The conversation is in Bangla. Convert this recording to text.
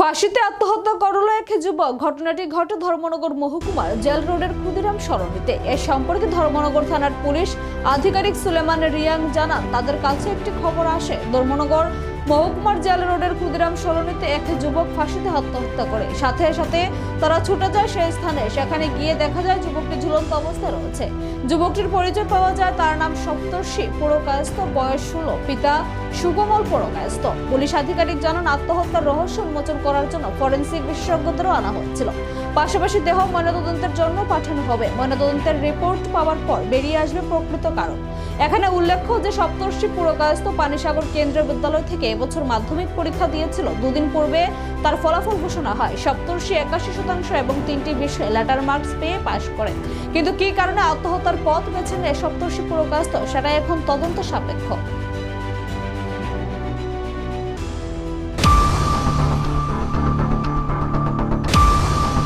ফাঁসিতে আত্মহত্যা করল এক যুবক। ঘটনাটি ঘটে ধর্মনগর মহকুমার জেল রোডের ক্ষুদিরাম সরণিতে। এ সম্পর্কে ধর্মনগর থানার পুলিশ আধিকারিক সুলেমান রিয়াং জানান, তাদের কাছে একটি খবর আসে। ধর্মনগর মহকুমার জেল রোডের ক্ষুদিরাম সরণিতে এক যুবক ফাঁসিতে আত্মহত্যা করে। সাথে সাথে তারা ছুটে যায় সেই স্থানে। সেখানে গিয়ে দেখা যায় যুবকটি ঝুলন্ত অবস্থায় রয়েছে। যুবকটির পরিচয় পাওয়া যায় তার নাম সপ্তর্ষি, পুরকায়স্থ, বয়স ষোলো, পিতা সুগমল পুরকায়স্থ। পুলিশ আধিকারিক জানান, আত্মহত্যার রহস্য উন্মোচন করার জন্য ফরেন্সিক বিশেষজ্ঞদেরও আনা হচ্ছিল পাশাপাশি দেহ ময়নাতদন্তের জন্য পাঠানো হবে। ময়নাতদন্তের রিপোর্ট পাওয়ার পর বেরিয়ে আসবে প্রকৃত কারণ। এখানে উল্লেখ্য যে সপ্তর্ষি পুরকায়স্থ পানিসাগর কেন্দ্রীয় বিদ্যালয় থেকে এবছর মাধ্যমিক পরীক্ষা দিয়েছিল। দুদিন পূর্বে তার ফলাফল ঘোষণা হয়। সপ্তর্ষি একাশি শতাংশ এবং তিনটি বিষয়ে লেটার মার্কস পেয়ে পাশ করেন। কিন্তু কি কারণে আত্মহত্যার পথ বেছে নেয় সপ্তর্ষি পুরকায়স্থ সেটা এখন তদন্ত সাপেক্ষ।